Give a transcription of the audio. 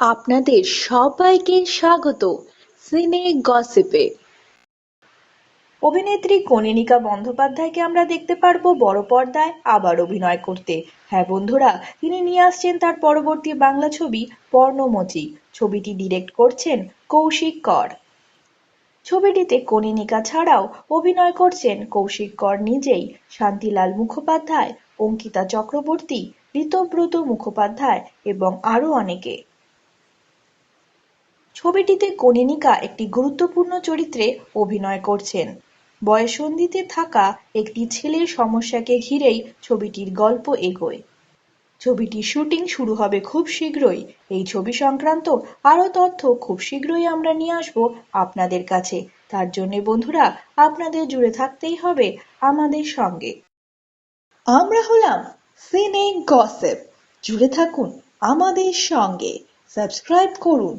আপনাদের সবাইকে স্বাগত সিনে গসিপে। অভিনেত্রী কনীনিকা বন্দ্যোপাধ্যায়কে আমরা দেখতে পারব বড় পর্দায় আবার অভিনয় করতে। হ্যাঁ বন্ধুরা, তিনি নিয়ে আসছেন তার পরবর্তী বাংলা ছবি পর্ণমোচী ছবিটি ডিরেক্ট করছেন কৌশিক কর। ছবিটিতে কনীনিকা ছাড়াও অভিনয় করছেন কৌশিক কর নিজেই, শান্তিলাল মুখোপাধ্যায়, অঙ্কিতা চক্রবর্তী, ঋতব্রত মুখোপাধ্যায় এবং আরও অনেকে। ছবিটিতে কনীনিকা একটি গুরুত্বপূর্ণ চরিত্রে অভিনয় করছেন। বয়সন্ধিতে থাকা একটি ছেলের সমস্যাকে ঘিরেই ছবিটির গল্প এগোয়। ছবিটির শুটিং শুরু হবে খুব শীঘ্রই। এই ছবি সংক্রান্ত আরও তথ্য খুব শীঘ্রই আমরা নিয়ে আসব আপনাদের কাছে। তার জন্যে বন্ধুরা, আপনাদের জুড়ে থাকতেই হবে আমাদের সঙ্গে। আমরা হলাম সিনে গসিপ জুড়ে থাকুন আমাদের সঙ্গে। সাবস্ক্রাইব করুন